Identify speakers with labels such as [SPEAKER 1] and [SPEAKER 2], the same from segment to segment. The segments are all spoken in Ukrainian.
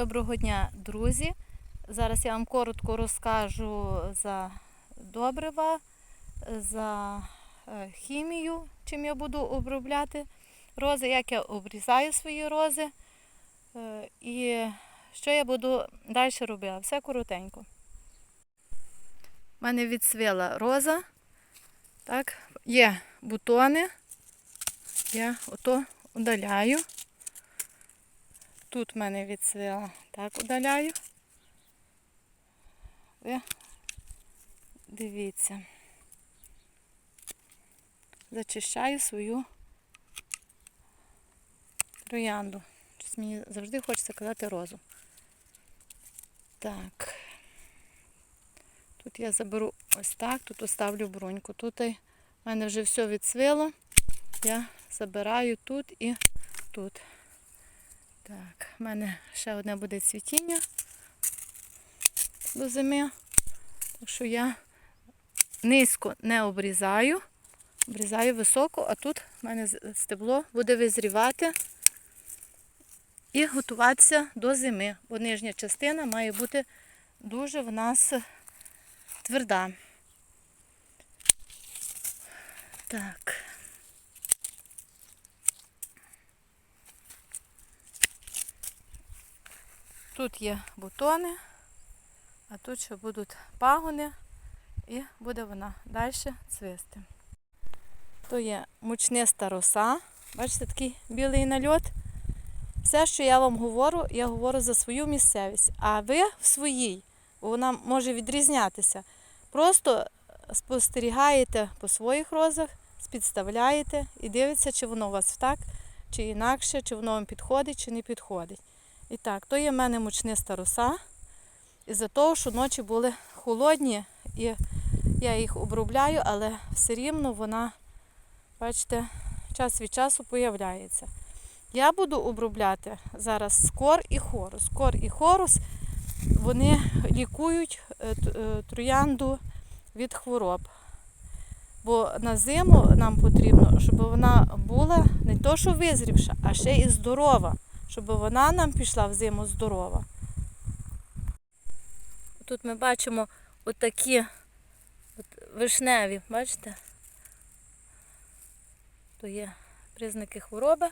[SPEAKER 1] Доброго дня, друзі! Зараз я вам коротко розкажу за добрива, за е, хімію, чим я буду обробляти рози, як я обрізаю свої рози е, і що я буду далі робити. Все коротенько. У мене відсвіла роза. Так, є бутони. Я ото удаляю. Тут в мене відсвіла. Так удаляю. Ви дивіться. Зачищаю свою троянду. Щось мені завжди хочеться казати розу. Так. Тут я заберу ось так, тут оставлю бруньку. Тут в мене вже все відсвило. Я забираю тут і тут. Так, в мене ще одне буде цвітіння до зими. Так що я низько не обрізаю, обрізаю високо, а тут в мене стебло буде визрівати і готуватися до зими, бо нижня частина має бути дуже в нас тверда. Так. Тут є бутони, а тут ще будуть пагони і буде вона далі цвісти. То є мучниста роса. Бачите, такий білий нальот. Все, що я вам говорю, я говорю за свою місцевість. А ви в своїй, вона може відрізнятися. Просто спостерігаєте по своїх розах, підставляєте і дивитеся, чи воно у вас так, чи інакше, чи воно вам підходить, чи не підходить. І так, то є в мене мучниста роса. Із-за того, що ночі були холодні, і я їх обробляю, але все рівно вона, бачите, час від часу появляється. Я буду обробляти зараз скор і хорус. Скор і хорус вони лікують троянду від хвороб. Бо на зиму нам потрібно, щоб вона була не то, що визрівша, а ще і здорова щоб вона нам пішла в зиму здорова. Тут ми бачимо отакі от вишневі, бачите? То є признаки хвороби.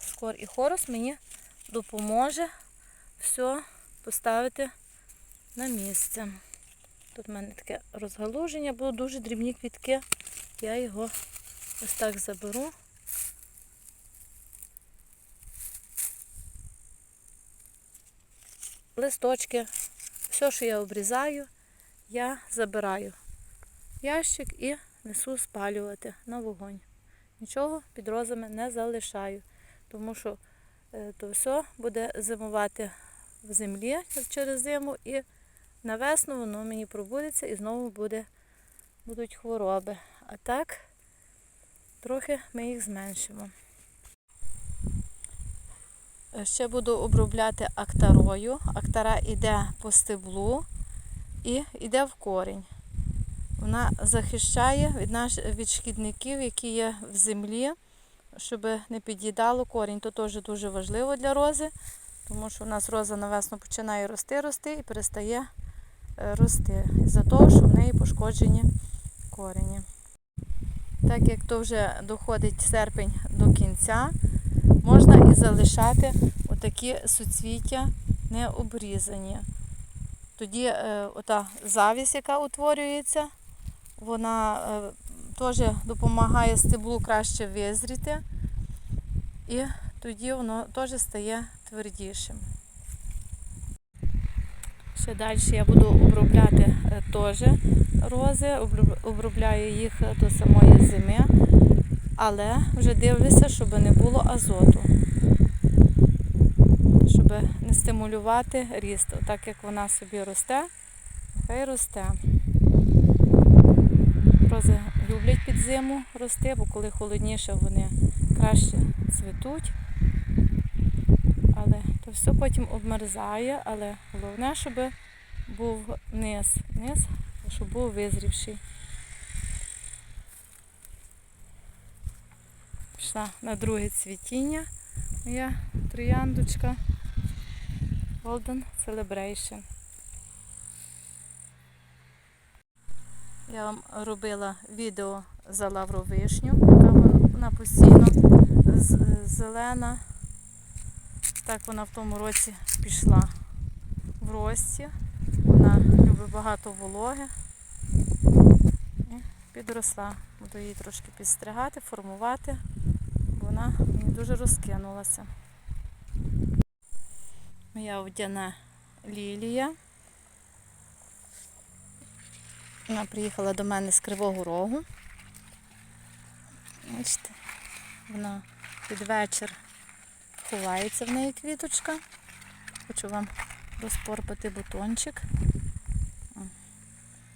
[SPEAKER 1] Скор і хорус мені допоможе все поставити на місце. Тут в мене таке розгалуження, було дуже дрібні квітки. Я його ось так заберу. Листочки, все, що я обрізаю, я забираю ящик і несу спалювати на вогонь. Нічого під розами не залишаю, тому що е, то все буде зимувати в землі через зиму і на весну воно мені пробудеться і знову буде, будуть хвороби. А так трохи ми їх зменшимо. Ще буду обробляти актарою. Актара йде по стеблу і йде в корінь. Вона захищає від наш, від шкідників, які є в землі, щоб не під'їдало корінь. То теж дуже важливо для рози, тому що у нас роза на весну починає рости, рости і перестає е, рости. Із-за того, що в неї пошкоджені корені. Так як то вже доходить серпень до кінця, можна і залишати отакі суцвіття не обрізані. Тоді е, ота завість, яка утворюється, вона е, теж допомагає стеблу краще визріти, і тоді воно теж стає твердішим. Ще далі я буду обробляти е, теж рози, обробляю їх до самої зими, але вже дивлюся, щоб не було азоту щоб не стимулювати ріст. Так як вона собі росте, нехай росте. Рози люблять під зиму рости, бо коли холодніше, вони краще цвітуть. То все потім обмерзає, але головне, щоб був низ, низ, щоб був визрівший. Пішла на друге цвітіння. Моя трояндочка Golden Celebration. Я вам робила відео за лавру вишню, вона постійно зелена. Так вона в тому році пішла в рості. Вона любить багато вологи. І підросла. Буду її трошки підстригати, формувати, вона мені дуже розкинулася. Моя водяна лілія. Вона приїхала до мене з Кривого Рогу. Бачите, вона під вечір ховається в неї квіточка. Хочу вам розпорпати бутончик.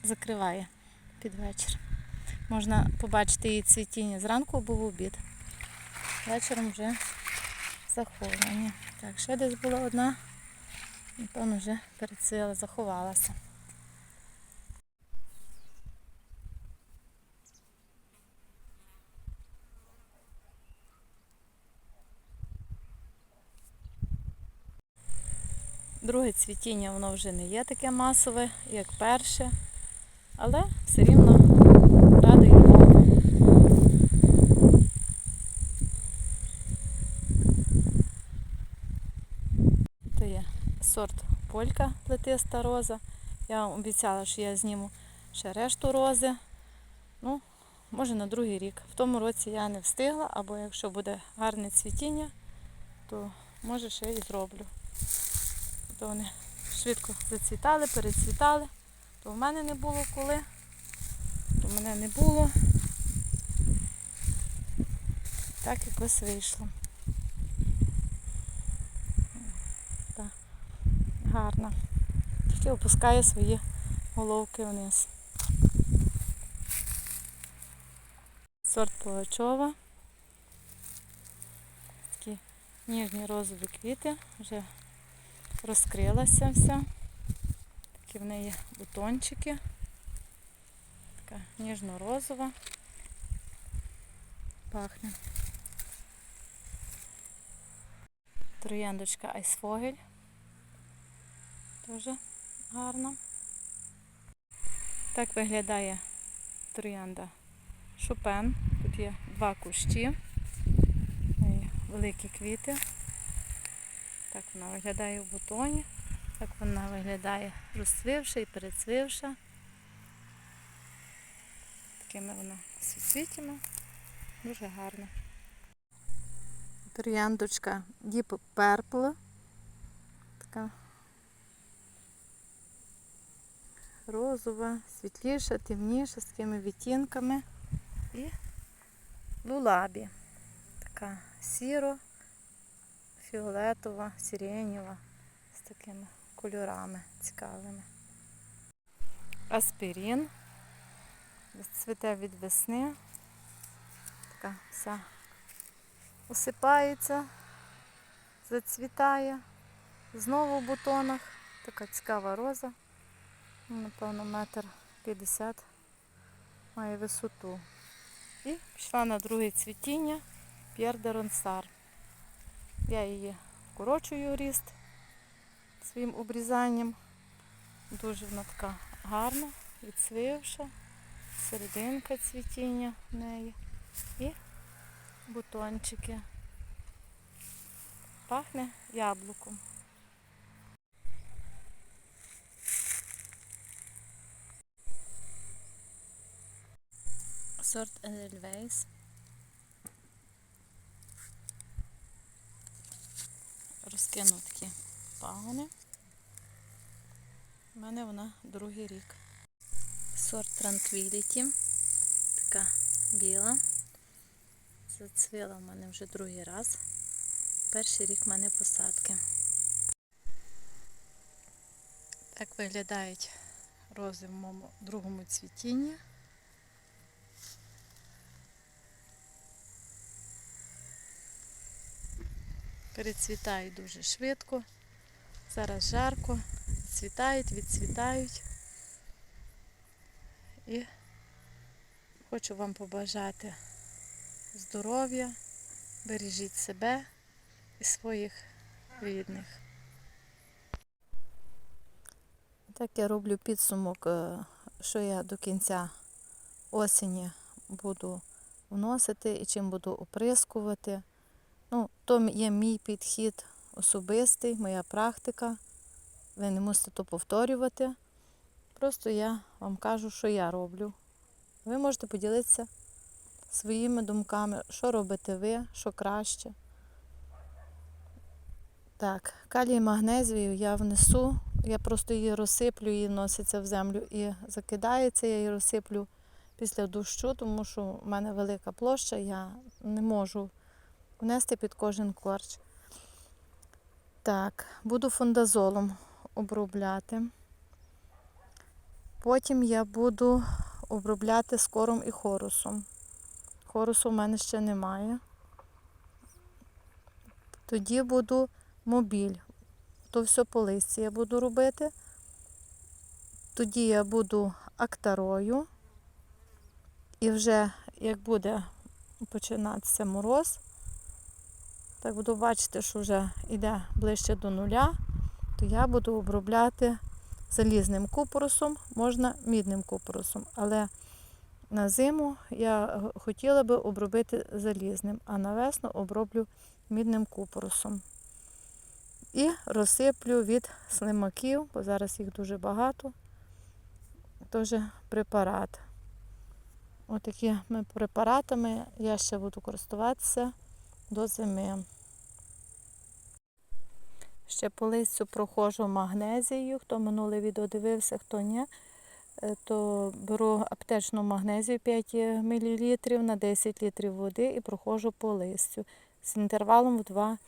[SPEAKER 1] Закриває під вечір. Можна побачити її цвітіння зранку або в обід. Вечором вже заховані. Так, ще десь була одна, напевно, вже перецвіла, заховалася. Друге цвітіння воно вже не є таке масове, як перше, але все рівно сорт полька плетиста роза. Я вам обіцяла, що я зніму ще решту рози. Ну, може на другий рік. В тому році я не встигла, або якщо буде гарне цвітіння, то може ще і зроблю. То вони швидко зацвітали, перецвітали. То в мене не було коли, то в мене не було. Так якось вийшло. Так, гарно. Тільки опускає свої головки вниз. Сорт Пугачова. Такі ніжні розові квіти. Вже розкрилася вся. Такі в неї бутончики. Така ніжно-розова. Пахне. Трояндочка Айсфогель. Дуже гарна. Так виглядає троянда Шопен. Тут є два кущі. Великі квіти. Так вона виглядає в бутоні. Так вона виглядає розцвівша і перецвівша. Такими вона суцвітями. Дуже гарна. Трояндочка Deep Purple. Така розова, світліша, темніша, з такими відтінками. І лулабі. Така сіро, фіолетова, сиренєва, з такими кольорами цікавими. Аспірін. Цвіте від весни. Така вся осипається, зацвітає. Знову в бутонах. Така цікава роза. Напевно, метр п'ятдесят має висоту. І пішла на друге цвітіння П'єр де Ронсар. Я її вкорочую ріст своїм обрізанням. Дуже вона така гарна, відсвивша, серединка цвітіння в неї. І бутончики. Пахне яблуком. Сорт Edelweiss. Розкину такі пагони. У мене вона другий рік. Сорт Tranquility. Така біла. Зацвіла в мене вже другий раз. Перший рік в мене посадки. Так виглядають рози в моєму другому цвітінні. Перецвітають дуже швидко. Зараз жарко, цвітають, відцвітають. І хочу вам побажати здоров'я, бережіть себе, і своїх рідних. Так я роблю підсумок, е, що я до кінця осені буду вносити і чим буду оприскувати. Ну, то є мій підхід особистий, моя практика. Ви не мусите то повторювати. Просто я вам кажу, що я роблю. Ви можете поділитися своїми думками, що робите ви, що краще. Так, калій магнезію я внесу. Я просто її розсиплю, її носиться в землю і закидається, я її розсиплю після дощу, тому що в мене велика площа, я не можу внести під кожен корч. Так, буду фундазолом обробляти. Потім я буду обробляти скором і хорусом. Хорусу в мене ще немає. Тоді буду мобіль. То все по листі я буду робити. Тоді я буду актарою. І вже як буде починатися мороз, так буду бачити, що вже йде ближче до нуля, то я буду обробляти залізним купоросом, можна мідним купоросом. Але на зиму я хотіла би обробити залізним, а на весну оброблю мідним купоросом. І розсиплю від слимаків, бо зараз їх дуже багато. Теж препарат. Отакими препаратами я ще буду користуватися до зими. Ще по листю прохожу магнезію. Хто минуле відео дивився, хто ні, е, то беру аптечну магнезію 5 мл на 10 літрів води і прохожу по листю з інтервалом в 2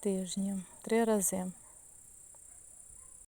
[SPEAKER 1] тижні, три рази.